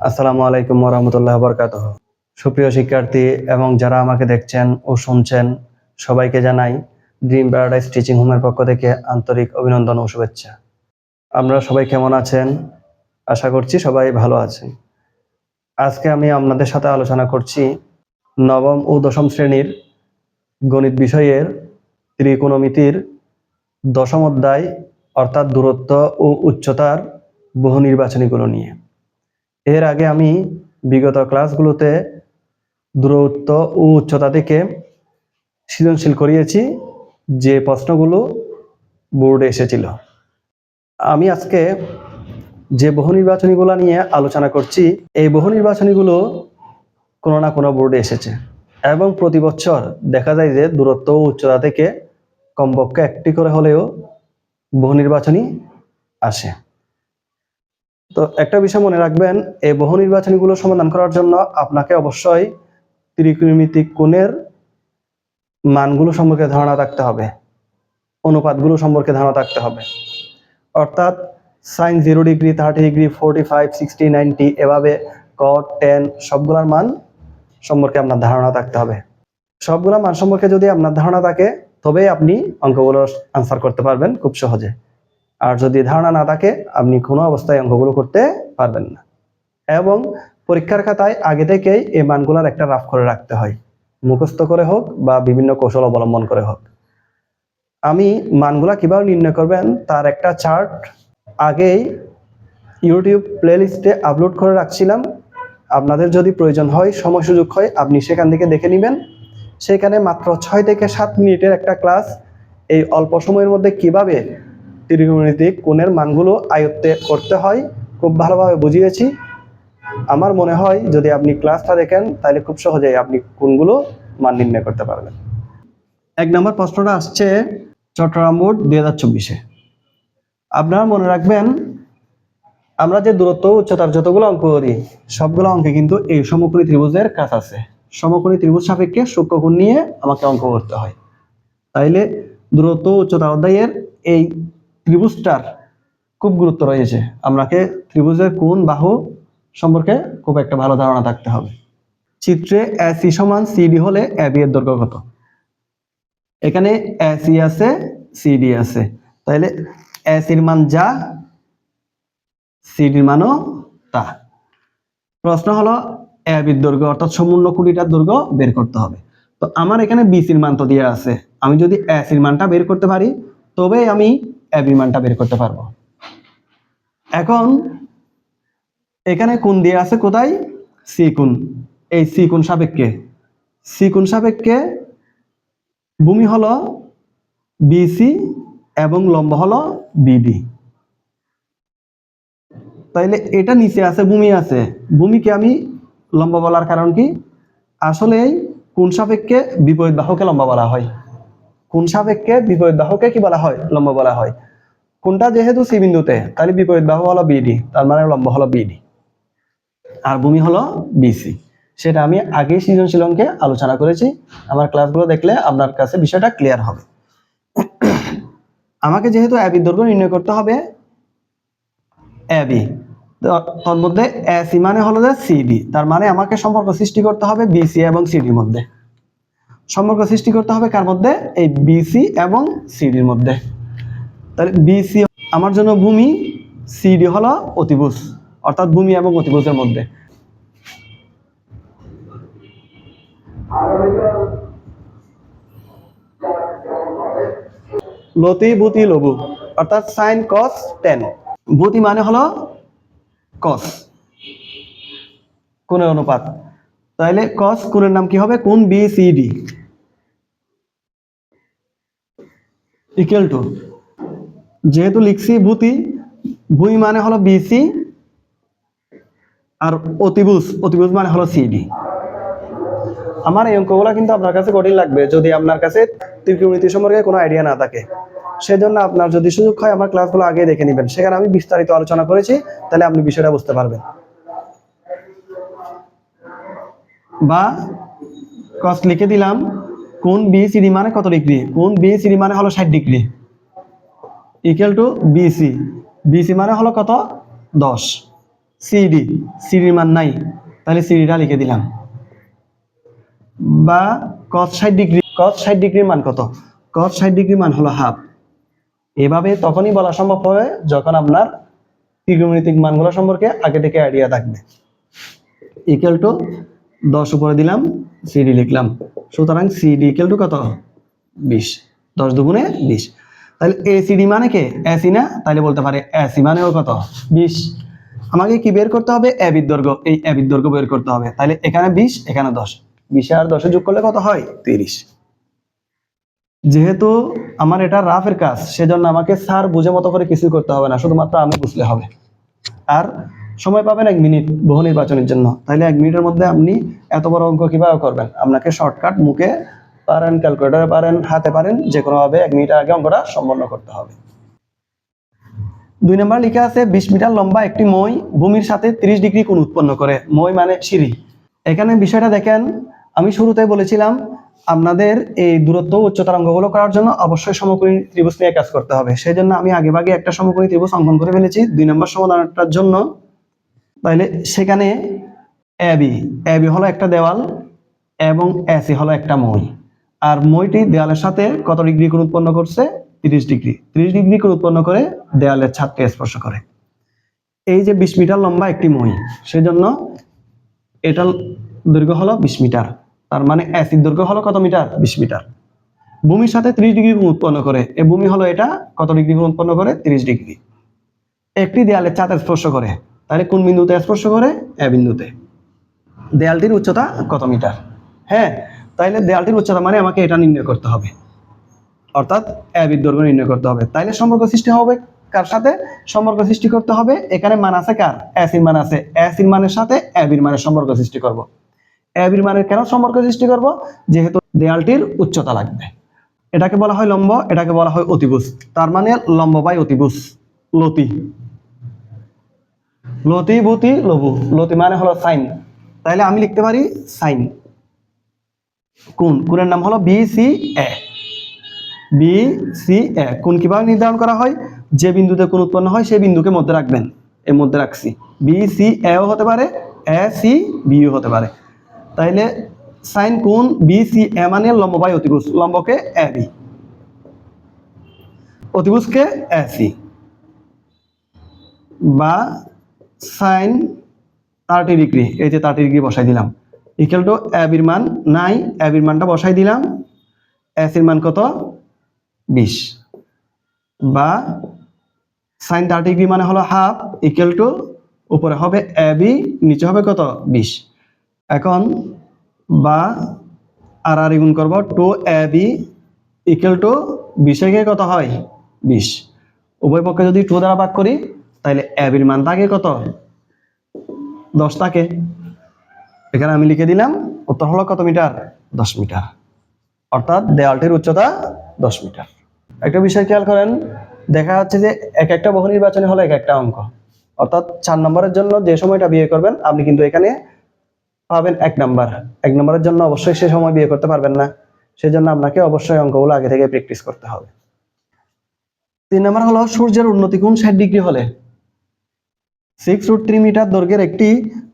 আসসালামু আলাইকুম রহমতুল্লাহ বরকাত সুপ্রিয় শিক্ষার্থী এবং যারা আমাকে দেখছেন ও শুনছেন, সবাইকে জানাই ড্রিম প্যারাডাইস টিচিং হোমের পক্ষ থেকে আন্তরিক অভিনন্দন ও শুভেচ্ছা। আমরা সবাই কেমন আছেন? আশা করছি সবাই ভালো আছেন। আজকে আমি আপনাদের সাথে আলোচনা করছি নবম ও দশম শ্রেণির গণিত বিষয়ের ত্রিকোণমিতির দশম অধ্যায় অর্থাৎ দূরত্ব ও উচ্চতার বহু নির্বাচনীগুলো নিয়ে। এর আগে আমি বিগত ক্লাসগুলোতে দূরত্ব ও উচ্চতা থেকে সৃজনশীল করিয়েছি যে প্রশ্নগুলো বোর্ডে এসেছিল। আমি আজকে যে বহু নির্বাচনীগুলো নিয়ে আলোচনা করছি, এই বহু নির্বাচনীগুলো কোনো না কোনো বোর্ডে এসেছে এবং প্রতি বছর দেখা যায় যে দূরত্ব ও উচ্চতা থেকে কমপক্ষে একটি করে হলেও বহু নির্বাচনী আসে। তো একটা বিষয় মনে রাখবেন, এই বহু নির্বাচনীগুলো সমাধান করার জন্য আপনাকে অবশ্যই ত্রিকোণমিতিক কোণের মানগুলো সম্পর্কে ধারণা থাকতে হবে, অনুপাতগুলো সম্পর্কে ধারণা থাকতে হবে। অর্থাৎ sine zero degree thirty degree forty five sixty ninety এভাবে কট টেন সবগুলোর মান সম্পর্কে আপনার ধারণা থাকতে হবে। সবগুলা মান সম্পর্কে যদি আপনার ধারণা থাকে, তবেই আপনি অঙ্কগুলোর আনসার করতে পারবেন খুব সহজে। আর যদি ধারণা না থাকে, আপনি কোনো অবস্থায় অঙ্কগুলো করতে পারবেন না। এবং পরীক্ষার খাতায় আগে থেকেই এই মানগুলোর একটা রাফ করে রাখতে হয়। মুখস্থ করে হোক বা বিভিন্ন কৌশল অবলম্বন করে হোক। আমি মানগুলা কীভাবে নির্ণয় করবেন, তার একটা চার্ট আগেই ইউটিউব প্লেলিস্টে আপলোড করে রাখছিলাম। আপনাদের যদি প্রয়োজন হয়, সময় সুযোগ হয়, আপনি সেখান থেকে দেখে নেবেন। সেখানে মাত্র ছয় থেকে সাত মিনিটের একটা ক্লাস এই অল্প সময়ের মধ্যে কীভাবে ত্রিকোণমিতিক কোণের মানগুলো আয়ত্তে করতে হয়। খুব ভালোভাবে বুঝিয়েছি। আমার মনে হয় যদি আপনি ক্লাসটা দেখেন, তাহলে খুব সহজেই আপনি কোনগুলো মান নির্ণয় করতে পারবেন। এক নম্বর প্রশ্নটা আসছে চট্টগ্রাম বোর্ড দুই হাজার চব্বিশে। আপনারা মনে রাখবেন, আমরা যে দূরত্ব, উচ্চতার যতগুলো অঙ্ক করি, সবগুলো অঙ্কে কিন্তু এই সমকোণী ত্রিভুজের কাজ আছে। সমকোণী ত্রিভুজ সাপেক্ষে সূক্ষ্মকোণ নিয়ে আমাকে অঙ্ক করতে হয়। তাইলে দূরত্ব, উচ্চতা অধ্যায়ের এই ত্রিভুজটার খুব গুরুত্ব রয়েছে। আপনাকে ত্রিভুজের কোন বাহু সম্পর্কে খুব একটা ভালো ধারণা থাকতে হবে। চিত্রে এসি সমান সিডি হলে এবি এর দৈর্ঘ্য কত? এখানে এসি আছে সিডি আছে। তাহলে এসির মান যা সিডির মানও তা। প্রশ্ন হলো এবির দৈর্ঘ্য অর্থাৎ সম্পূর্ণ কুড়িটার দৈর্ঘ্য বের করতে হবে। তো আমার এখানে বিসির মান তো দেওয়া আছে। আমি যদি এসির মানটা বের করতে পারি, তবেই আমি এবির মানটা বের করতে পারব। এখন, এখানে কোন দিয়ে আছে কোথায়? সি কোণ। এই সি কোণ সাপেক্ষে। সি কোণ সাপেক্ষে ভূমি হলো বিসি এবং লম্ব হলো বিডি তাইলে এটা নিচে আছে, ভূমি আছে। ভূমিকে আমি লম্বা বলার কারণ কি? আসলে কোন সাপেক্ষে বিপরীত বাহুকে লম্বা বলা হয়। কোন সাপেক্ষে বিপরীত বাহুকে কি বলা হয়? লম্ব বলা হয়। কোনটা যেহেতু সি বিন্দুতে, তাহলে বিপরীত বাহু হলো বিডি তার মানে লম্ব হলো বিডি আর ভূমি হলো বিসি সেটা আমি আগেই সৃজনশীল অঙ্কে আলোচনা করেছি। আমার ক্লাসগুলো দেখলে আপনার কাছে বিষয়টা ক্লিয়ার হবে। আমাকে যেহেতু অ্যাবির দৈর্ঘ্য নির্ণয় করতে হবে অ্যাবি মধ্যে এসি মানে হলো যে সিডি তার মানে আমাকে সম্পর্ক সৃষ্টি করতে হবে বিসি এবং সিডির মধ্যে। সম্পর্ক সৃষ্টি করতে হবে কার মধ্যে? এই বিসি এবং সিডির মধ্যে। তাহলে বিসি আমার জন্য ভূমি সিডি হলো অতিভুজ, অর্থাৎ ভূমি এবং অতিভুজের মধ্যে। লতি ভূতি লঘু অর্থাৎ সাইন, কস, টেন। ভূতি মানে হলো কস, কোণের অনুপাত। তাহলে কস কোণের নাম কি হবে? কোন B C D equal to যেহেতু লিখছি ভূতি ভূমি মানে হলো বিসি, আর অতিভুজ অতিভুজ মানে হলো সিডি। আমার এই অঙ্কগুলো কিন্তু আপনার কাছে কঠিন লাগবে, যদি আপনার কাছে ত্রিকোণমিতি সম্পর্কে কোনো আইডিয়া না থাকে। সেজন্য আপনার যদি সুযোগ হয়, আমার ক্লাসগুলো আগে দেখে নেবেন। সেখানে আমি বিস্তারিত আলোচনা করেছি, তাহলে আপনি বিষয়টা বুঝতে পারবেন। বা কস লিখে দিলাম কোন বি সিডি মানে কত ডিগ্রি কোন বি সিডি মানে হলো ষাট degree equal to BC BC মানে হলো কত? দশ। সিডি সিডির মান নাই। তাহলে সিডিটা লিখে দিলাম। বা কস ষাট ডিগ্রি কস ষাট ডিগ্রির মান কত? কস ষাট ডিগ্রির মান হলো হাফ এভাবে তখনই বলা সম্ভব হবে যখন আপনার ত্রিকোণমিতিক মানগুলো সম্পর্কে আগে থেকে আইডিয়া থাকবে। ইকুয়াল টু দশ উপরে দিলাম সিডি লিখলাম। সুতরাং সিডি ইকুয়াল টু কত? বিশ। দশ দুগুণে বিশ। তাহলে এসিডি মানে কে? এসি না? তাহলে বলতে পারে এসি মানেও কত? বিশ। আমাকে কি বের করতে হবে? অ্যাবির দৈর্ঘ্য এই অ্যাবির দৈর্ঘ্য বের করতে হবে। তাহলে এখানে বিশ, এখানে দশ। বিশে আর দশে যোগ করলে কত হয়? তিরিশ। যেহেতু আমার এটা রাফের কাজ, সেজন্য আমাকে স্যার বুঝে মতো করে কিছু করতে হবে না। শুধুমাত্র আমি বুঝলে হবে। আর সময় পাবেন এক মিনিট বহু নির্বাচনের জন্য। তাহলে এক মিনিটের মধ্যে আপনি এত বড় অঙ্ক কীভাবে করবেন? আপনাকে শর্টকাট মুখে পারেন ক্যালকুলেটারে পারেন, হাতে পারেন যে কোনোভাবে এক মিনিটের আগে অঙ্কটা সম্পন্ন করতে হবে। দুই নম্বর লেখা আছে, বিশ মিটার লম্বা একটি মই ভূমির সাথে ত্রিশ ডিগ্রি কোণ উৎপন্ন করে। মই মানে সিঁড়ি। এখানে বিষয়টা দেখেন, আমি শুরুতে বলেছিলাম, আপনাদের এই দূরত্ব, উচ্চতার অঙ্কগুলো করার জন্য অবশ্যই সমকোণী ত্রিভুজ নিয়ে কাজ করতে হবে। সেই জন্য আমি আগে ভাগে একটা সমকোণী ত্রিভুজ অঙ্কন করে ফেলেছি। দুই নম্বর সমাধানটার জন্য তাইলে সেখানে এবি এবি হলো একটা দেওয়াল এবং এসি হলো একটা মই। আর মইটি দেওয়ালের সাথে কত ডিগ্রি কোণ উৎপন্ন করছে? তিরিশ ডিগ্রি। তিরিশ ডিগ্রি কোণ উৎপন্ন করে দেওয়ালের ছাদকে স্পর্শ করে। এই যে বিশ মিটার লম্বা একটি মই, সেজন্য এটার দৈর্ঘ্য হলো বিশ মিটার। তার মানে অ্যাসিড দৈর্ঘ্য হলো কত মিটার? বিশ মিটার। ভূমির সাথে ত্রিশ ডিগ্রি কোণ উৎপন্ন করে এই ভূমি হলো এটা, কত ডিগ্রি কোণ উৎপন্ন করে? তিরিশ ডিগ্রি। একটি দেয়ালের ছাদ স্পর্শ করে। তাহলে কোন বিন্দুতে স্পর্শ করে? এ বিন্দুতে। দেয়ালটির উচ্চতা কত মিটার? হ্যাঁ তাইলে দেয়ালটির উচ্চতা মানে আমাকে এটা নির্ণয় করতে হবে। অর্থাৎ অ্যাবির দৈর্ঘ্য নির্ণয় করতে হবে। তাইলে সম্পর্ক সৃষ্টি হবে কার সাথে? সম্পর্ক সৃষ্টি করতে হবে। এখানে মান আছে কার? অ্যাসির মান আছে। অ্যাসির মানের সাথে অ্যাবির মানের সম্পর্ক সৃষ্টি করব। অ্যাবির মানের কেন সম্পর্ক সৃষ্টি করব? যেহেতু দেয়ালটির উচ্চতা লাগবে। এটাকে বলা হয় লম্ব, এটাকে বলা হয় অতিভুজ। তার মানে লম্ব বাই অতিভুজ, লতি। লতি বুতি লবু। লতি মানে হলো সাইন। তাহলে আমি লিখতে পারি সাইন। কোন? কোনের নাম হলো B C A. B C A. কোন কীভাবে নির্ধারণ করা হয়? যে বিন্দুতে কোন উৎপন্ন হয় সেই বিন্দুকে মধ্যে রাখবেন। এর মধ্যে রাখছি। বি সি এও হতে পারে, এ সি বিও হতে পারে। তাইলে সাইন কোন? বি সি এ মানে লম্ব বাই অতিভুজ। লম্বকে এ বি অতিভুজকে এ সি। বা সাইন থার্টি ডিগ্রি এই যে থার্টি ডিগ্রি বসাই দিলাম। ইকুয়াল টু অ্যাবির মান নাই অ্যাবির মানটা বসাই দিলাম। এসির মান কত? বিশ। বা সাইন থার্টি ডিগ্রি মানে হলো হাফ ইকুয়াল টু উপরে হবে এবি নিচে হবে কত? বিশ। এখন বা আর আর গুণ করব টু এবি ইকুয়াল টু বিশে কত হয়? বিশ। উভয় পক্ষে যদি টু দ্বারা ভাগ করি তাহলে অ্যাবির মান থাকে কত? দশ থাকে। এখানে আমি লিখে দিলাম, উত্তর হলো কত মিটার? দশ মিটার। অর্থাৎ দেওয়ালটির উচ্চতা দশ মিটার। একটা বিষয় খেয়াল করেন, দেখা যাচ্ছে যে এক একটা বহু নির্বাচনে হলো এক একটা অঙ্ক। অর্থাৎ চার নম্বরের জন্য যে সময়টা বিয়ে করবেন, আপনি কিন্তু এখানে পাবেন এক নাম্বার। এক নম্বরের জন্য অবশ্যই সে সময় বিয়ে করতে পারবেন না। সেজন্য আপনাকে অবশ্যই অঙ্কগুলো আগে থেকে প্র্যাকটিস করতে হবে। তিন নম্বর হলো সূর্যের উন্নতি কোণ ষাট ডিগ্রি হলে? সিক্স রুট থ্রি মিটার দৈর্ঘ্যের একটি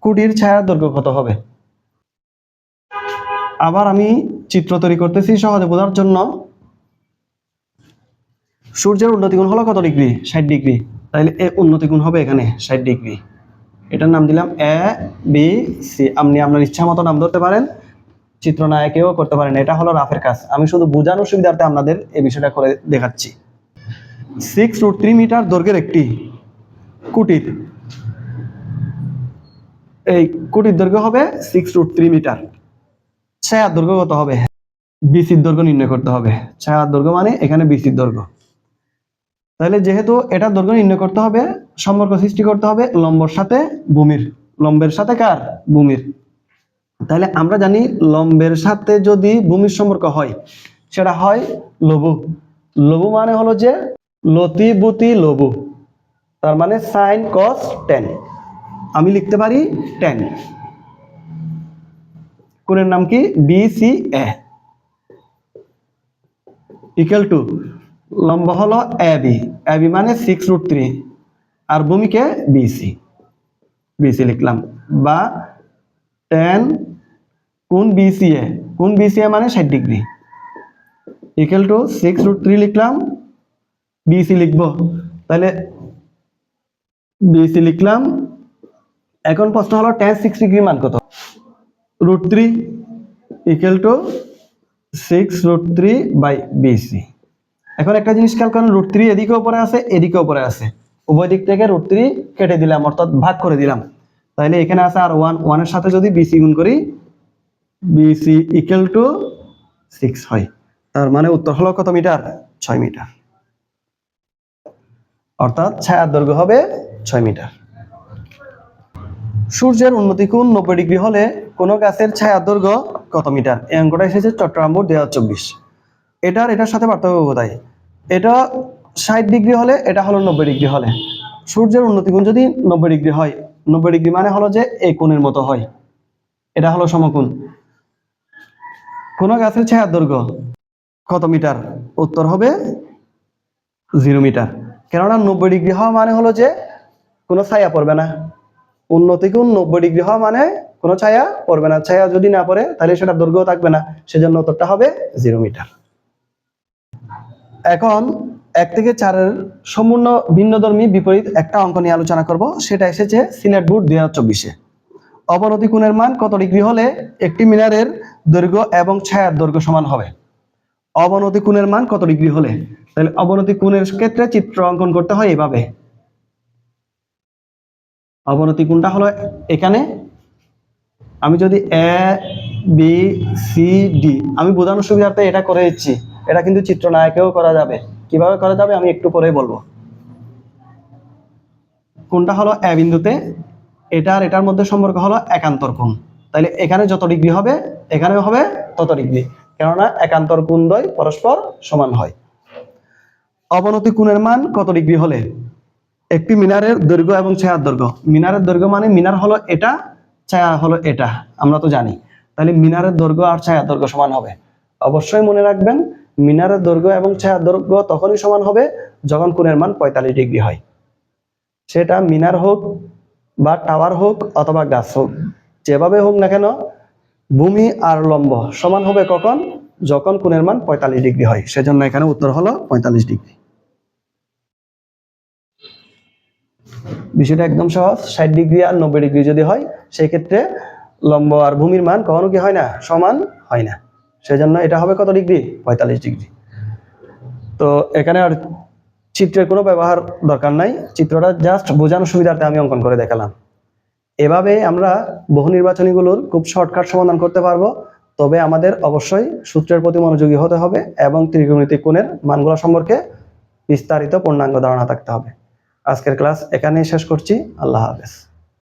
কুটির ছায়ার দৈর্ঘ্য কত হবে? আবার আমি চিত্র তৈরি করতেছি, সহজে বোঝার জন্য। সূর্যের উন্নতি কোণ হলো কত ডিগ্রি? ষাট ডিগ্রি। তাহলে এ উন্নতি কোণ হবে এখানে ষাট ডিগ্রি। এটার নাম দিলাম এ, বি, সি। আপনি আপনার ইচ্ছা মতো নাম ধরতে পারেন, চিত্রনায়কেও করতে পারেন। এটা হলো রাফের কাজ। আমি শুধু বোঝানোর সুবিধার্থে আপনাদের এই বিষয়টা করে দেখাচ্ছি। সিক্স রুট থ্রি মিটার দৈর্ঘ্যের একটি কুটির। এই কুটির দৈর্ঘ্য হবে সিক্স রুট থ্রি মিটার ছায়ার দৈর্ঘ্য কত হবে? বিসির দৈর্ঘ্য নির্ণয় করতে হবে। ছায়ার দৈর্ঘ্য মানে এখানে বিসির দৈর্ঘ্য। তাহলে যেহেতু এটা দৈর্ঘ্য নির্ণয় করতে হবে, সম্পর্ক সৃষ্টি করতে হবে লম্বর সাথে ভূমির। লম্বের সাথে কার? ভূমির। তাহলে আমরা জানি লম্বের সাথে যদি ভূমির সম্পর্ক হয়, সেটা হয় লঘু। লঘু মানে হলো যে লতি বুতি লঘু। তার মানে সাইন কস টেন আমি লিখতে পারি টেন কোণের নাম কি? B C A equal to লম্ব হলো এ বি এ বি মানে সিক্স রুট থ্রি আর ভূমিকে বিসি বিসি লিখলাম। বা টেন কোন বিসিএ কোন বিসিএ মানে ষাট degree. Equal to six root three লিখলাম। বিসি লিখব। তাহলে বিসি লিখলাম। এখন প্রশ্ন হলো টেন সিক্স ডিগ্রি মান কত? Root three equal to six root three by BC এখন একটা জিনিস খেয়াল করেন রুট থ্রি এদিকে উপরে আছে, এদিকে উপরে আছে। উভয় দিক থেকে রুট থ্রি কেটে দিলাম, অর্থাৎ ভাগ করে দিলাম। তাহলে এখানে আছে আর ওয়ান ওয়ানের সাথে যদি বিসি গুণ করি বিসি ইকুয়াল টু সিক্স হয়। তার মানে উত্তর হলো কত মিটার? ছয় মিটার। অর্থাৎ ছায়ার দৈর্ঘ্য হবে ছয় মিটার। সূর্যের উন্নতি কোণ নব্বই ডিগ্রি হলে কোনো গাছের ছায়া দৈর্ঘ্য কত মিটার? এই অঙ্কটা এসেছে চট্টগ্রাম বোর্ড দুই হাজার চব্বিশ। এটার এটার সাথে পার্থক্য কোথায়? এটা ষাট ডিগ্রি হলে, এটা হলো নব্বই ডিগ্রি হলে। সূর্যের উন্নতি কোণ যদি নব্বই ডিগ্রি হয়, নব্বই ডিগ্রি মানে হলো যে এই কোণের মতো হয়। এটা হলো সমকোণ। কোনো গাছের ছায়া দৈর্ঘ্য কত মিটার? উত্তর হবে জিরো মিটার। কেননা নব্বই ডিগ্রি হওয়া মানে হলো যে কোনো ছায়া পড়বে না। উন্নতি কোণ নব্বই ডিগ্রি হওয়া মানে কোনো ছায়া পড়বে না। ছায়া যদি না পড়ে, তাহলে সেটা দৈর্ঘ্য থাকবে না। সেজন্য উত্তরটা হবে জিরো মিটার এখন এক থেকে চারের সম্পূর্ণ ভিন্নধর্মী বিপরীত একটা অঙ্ক নিয়ে আলোচনা করব। সেটা এসেছে সিলেট বোর্ড দুই হাজার চব্বিশে। অবনতি কোণের মান কত ডিগ্রি হলে একটি মিনারের দৈর্ঘ্য এবং ছায়ার দৈর্ঘ্য সমান হবে? অবনতি কোণের মান কত ডিগ্রি হলে? তাহলে অবনতি কোণের ক্ষেত্রে চিত্র অঙ্কন করতে হয় এভাবে অবনতি কোণটা হলো এখানে? আমি যদি এ বি সি ডি আমি বোঝানোর সুবিধার্থে এটা করে দিচ্ছি এটা কিন্তু চিত্রনায়কেও করা যাবে। কীভাবে করা যাবে আমি একটু পরে বলব। কোনটা হলো এ বিন্দুতে? এটা আর এটার মধ্যে সম্পর্ক হলো একান্তর কোণ। তাহলে এখানে যত ডিগ্রি হবে, এখানেও হবে তত ডিগ্রি। কেননা একান্তর কোণ দ্বয় পরস্পর সমান হয়। অবনতি কোণের মান কত ডিগ্রি হলে? একটি মিনারের দৈর্ঘ্য এবং ছায়ার দৈর্ঘ্য। মিনারের দৈর্ঘ্য মানে মিনার হলো এটা, ছায়া হলো এটা। আমরা তো জানি। তাহলে মিনারের দৈর্ঘ্য আর ছায়ার দৈর্ঘ্য সমান হবে। অবশ্যই মনে রাখবেন, মিনারের দৈর্ঘ্য এবং ছায়ার দৈর্ঘ্য তখনই সমান হবে যখন কোণের মান পঁয়তাল্লিশ ডিগ্রি হয়। সেটা মিনার হোক বা টাওয়ার হোক অথবা গাছ হোক, যেভাবে হোক না কেন, ভূমি আর লম্ব সমান হবে কখন? যখন কোণের মান পঁয়তাল্লিশ ডিগ্রি হয়। সেজন্য এখানে উত্তর হলো পঁয়তাল্লিশ ডিগ্রি। বিষয়টা একদম সহজ, ষাট ডিগ্রি আর নব্বই ডিগ্রি যদি হয় সেই ক্ষেত্রে লম্ব আর ভূমির মান কখনো কি হয় না? সমান হয় না। সেজন্য এটা হবে কত ডিগ্রি? পঁয়তাল্লিশ ডিগ্রি। তো এখানে আর চিত্রের কোনো ব্যবহার দরকার নাই। চিত্রটা জাস্ট বোঝানোর সুবিধার্থে আমি অঙ্কন করে দেখালাম। এভাবে আমরা বহু নির্বাচনীগুলোর খুব শর্টকাট সমাধান করতে পারব। তবে আমাদের অবশ্যই সূত্রের প্রতি মনোযোগী হতে হবে এবং ত্রিকোণমিতিক কোণের মানগুলো সম্পর্কে বিস্তারিত পূর্ণাঙ্গ ধারণা থাকতে হবে। আজকের ক্লাস এখানেই শেষ করছি। আল্লাহ হাফেজ।